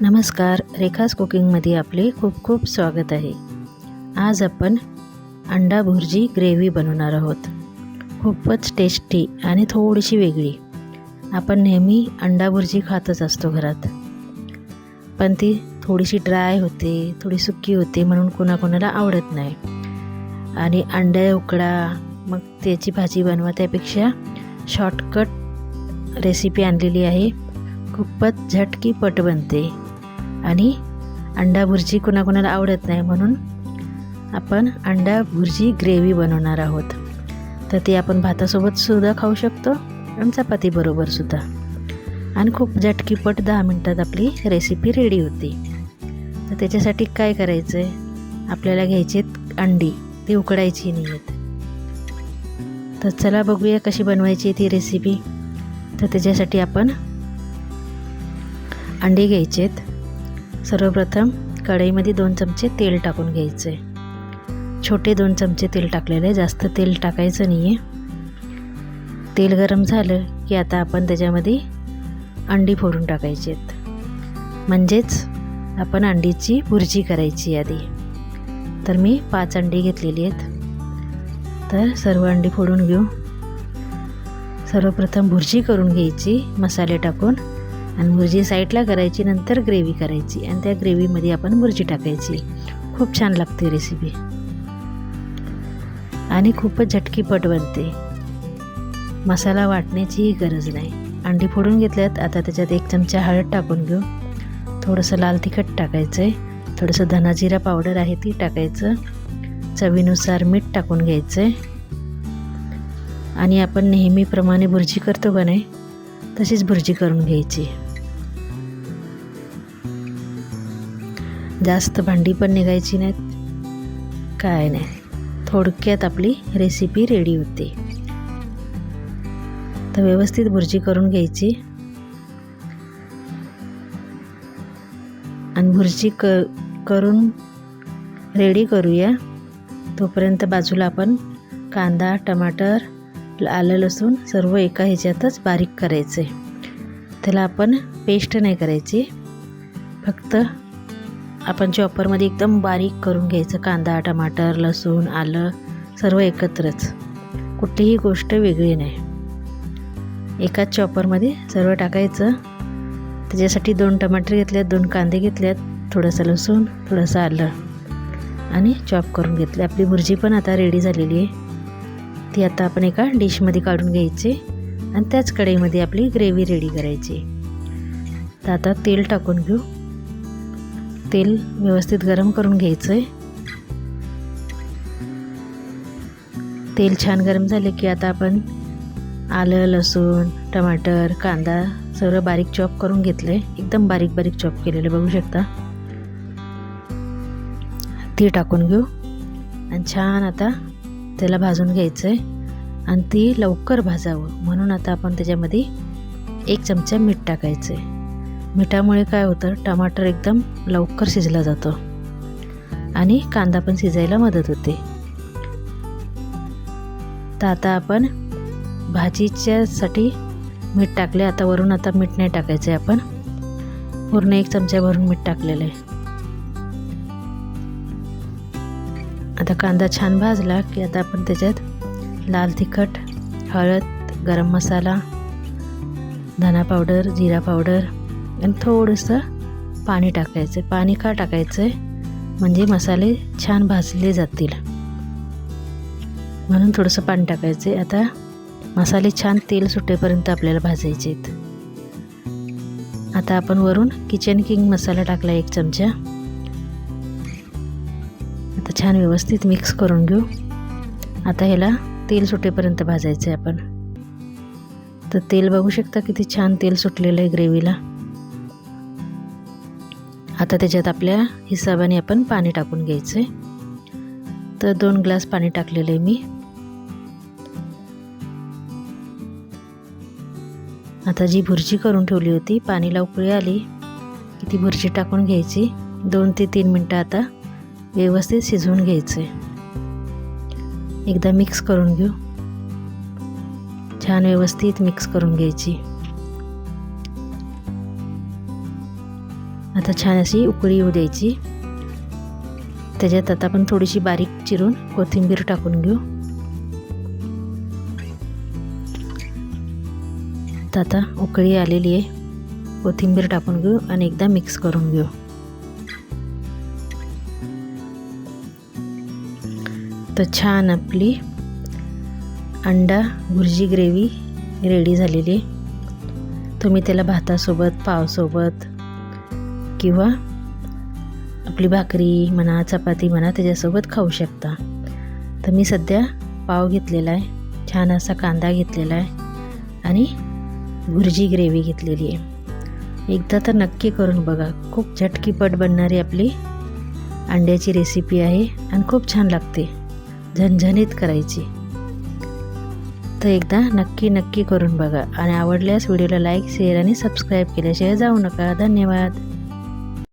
नमस्कार रेखास कुकिंगमध्ये आपले खूप खूप स्वागत आहे. आज आपण अंडा भुर्जी ग्रेव्ही बनवणार आहोत. खूपच टेस्टी आणि थोडीशी वेगळी. आपण नेहमी अंडा भुर्जी खातच असतो घरात. पण ती थोडीशी ड्राय होते थोडी सुकी होते म्हणून कोणाकोणाला आवडत नाही. आणि अंडा उकडा मग त्याची भाजी बनवा त्यापेक्षा शॉर्टकट रेसिपी आणलेली आहे. खूपच झटकी पट बनते. आणि अंडा भुर्जी कोणाकोणाला आवडत नाही म्हणून आपण अंडा भुर्जी ग्रेव्ही बनवणार आहोत. तर ती आपण भातासोबत सुद्धा खाऊ शकतो आणि चपातीबरोबर सुद्धा. आणि खूप झटकीपट दहा मिनटात आपली रेसिपी रेडी होते. तर त्याच्यासाठी काय करायचं आहे आपल्याला घ्यायचे अंडी. ती उकडायची नाही आहेत. तर चला बघूया कशी बनवायची ती रेसिपी तर त्याच्यासाठी आपण अंडी घ्यायचे आहेत. सर्वप्रथम कढईमध्ये दोन चमचे तेल टाकून घ्यायचं. आहे छोटे दोन चमचे तेल टाकलेले आहे जास्त तेल टाकायचं नाही आहे तेल गरम झालं की आता आपण त्याच्यामध्ये अंडी फोडून टाकायची आहेत. म्हणजेच आपण अंडीची भुर्जी करायची आधी. तर मी पाच अंडी घेतलेली आहेत. तर सर्व अंडी फोडून घेऊ. सर्वप्रथम भुर्जी करून घ्यायची मसाले टाकून. आणि भुर्जी साईडला करायची नंतर ग्रेव्ही करायची आणि त्या ग्रेव्हीमध्ये आपण भुर्जी टाकायची. खूप छान लागते रेसिपी आणि खूपच झटकीपट बनते. मसाला वाटण्याचीही गरज नाही. अंडी फोडून घेतल्यात आता त्याच्यात एक चमचा हळद टाकून घेऊ. थोडंसं लाल तिखट टाकायचं आहे थोडंसं धनाजिरा पावडर आहे ती टाकायचं. चवीनुसार मीठ टाकून घ्यायचं आहे आणि आपण नेहमीप्रमाणे भुर्जी करतो का नाही तशीच भुर्जी करून घ्यायची. जास्त भांडी पण निघायची नाहीत. काय नाही. थोडक्यात आपली रेसिपी रेडी होते. तर व्यवस्थित भुर्जी करून घ्यायची. आणि भुर्जी क करून रेडी करूया. तोपर्यंत बाजूला आपण कांदा टमाटर आलं लसूण सर्व एका ह्याच्यातच बारीक करायचे. त्याला आपण पेस्ट नाही करायची. फक्त आपण चॉपरमध्ये एकदम बारीक करून घ्यायचं कांदा टमाटर लसूण आलं सर्व एकत्रच. कुठलीही गोष्ट वेगळी नाही. एकाच चॉपरमध्ये सर्व टाकायचं. त्याच्यासाठी दोन टमाटर घेतल्यात दोन कांदे घेतल्यात थोडंसं लसूण थोडंसं आलं आणि चॉप करून घेतले. आपली भुर्जी पण आता रेडी झालेली आहे. ती आता आपण एका डिशमध्ये काढून घ्यायची आणि त्याच कढईमध्ये आपली ग्रेव्ही रेडी करायची. तर आता तेल टाकून घेऊ. तेल व्यवस्थित गरम करून घ्यायचं आहे तेल छान गरम झाले की आता आपण आलं लसूण टमाटर कांदा सर्व बारीक चॉप करून घेतलं आहे एकदम बारीक बारीक चॉप केलेलं बघू शकता. ती टाकून घेऊ. आणि छान आता त्याला भाजून घ्यायचं आहे आणि ती लवकर भाजावं. म्हणून आता आपण त्याच्यामध्ये एक चमचा मीठ टाकायचं आहे मिठामुळे काय होतं? टमाटर एकदम लवकर शिजला जातो. आणि कांदा पण शिजायला मदत होते. तर आता आपण भाजीच्यासाठी मीठ टाकले आता वरून आता मीठ नाही टाकायचं आहे आपण. पूर्ण एक चमचा भरून मीठ टाकलेलं आहे. आता कांदा छान भाजला की आता आपण त्याच्यात लाल तिखट हळद गरम मसाला धना पावडर जिरा पावडर आणि थोडंसं पाणी टाकायचं पाणी का टाकायचं आहे? म्हणजे मसाले छान भाजले जातील. म्हणून थोडंसं पाणी टाकायचं आहे. आता मसाले छान तेल सुटेपर्यंत आपल्याला भाजायचे आहेत. आता आपण वरून किचन किंग मसाला टाकला एक चमचा. आता छान व्यवस्थित मिक्स करून घेऊ. आता ह्याला तेल सुटेपर्यंत भाजायचं आहे आपण. तर तेल बघू शकता किती छान तेल सुटलेलं आहे ग्रेव्हीला आता त्याच्यात आपल्या हिसाबाने आपण पाणी टाकून घ्यायचं आहे तर दोन ग्लास पाणी टाकलेलं आहे मी. आता जी भुर्जी करून ठेवली होती पाणीला उकळी आली की ती भुर्जी टाकून घ्यायची. दोन ते तीन मिनटं आता व्यवस्थित शिजवून घ्यायचं आहे एकदा मिक्स करून घेऊ. छान व्यवस्थित मिक्स करून घ्यायची. आता छान अशी उकळी येऊ द्यायची. त्याच्यात आता आपण थोडीशी बारीक चिरून कोथिंबीर टाकून घेऊ. तर आता उकळी आलेली आहे. कोथिंबीर टाकून घेऊ आणि एकदा मिक्स करून घेऊ. तर छान आपली अंडा भुर्जी ग्रेव्ही रेडी झालेली आहे. तुम्ही त्याला भातासोबत पावसोबत किंवा आपली भाकरी म्हणा चपाती म्हणा त्याच्यासोबत खाऊ शकता. तर मी सध्या पाव घेतलेला आहे छान असा कांदा घेतलेला आहे आणि भुर्जी ग्रेव्ही घेतलेली आहे. एकदा तर नक्की करून बघा खूप झटकीपट बनणारी आपली अंड्याची रेसिपी आहे आणि खूप छान लागते झणझणीत करायची. तर एकदा नक्की नक्की करून बघा आणि आवडल्यास व्हिडिओला लाईक शेअर आणि सबस्क्राईब केल्याशिवाय जाऊ नका. धन्यवाद.